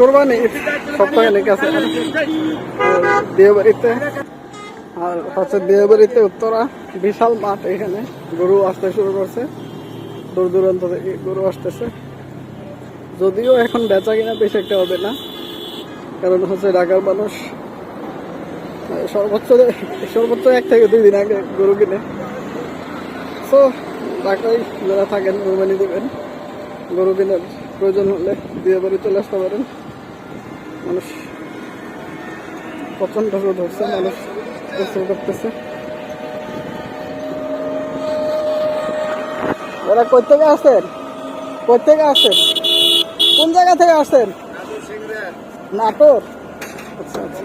কোরবানি সপ্তাহে কাছে বিয়ে বাড়িতে আর হচ্ছে বিয়ে উত্তরা, বিশাল মাঠ এখানে। গরু আসতে শুরু করছে। দূর দূরান্ত থেকে গরু আসতেছে। যদিও এখন বেচা কিনা বেশি একটা হবে না। কারণ হচ্ছে ঢাকার মানুষ সর্বোচ্চ সর্বোচ্চ এক থেকে দুই দিন আগে গরু কিনে। তো ঢাকায় যারা থাকেন, কোরবানি দেবেন, গরু কেনার প্রয়োজন হলে বিয়ে বাড়ি চলে আসতে পারেন। মানুষ প্রচণ্ড রোদ হচ্ছে, মানুষ গোসল করতেছে। ওরা কই থেকে আসেন কই থেকে আসেন কোন জায়গা থেকে আসেন নাটক আচ্ছা আচ্ছা।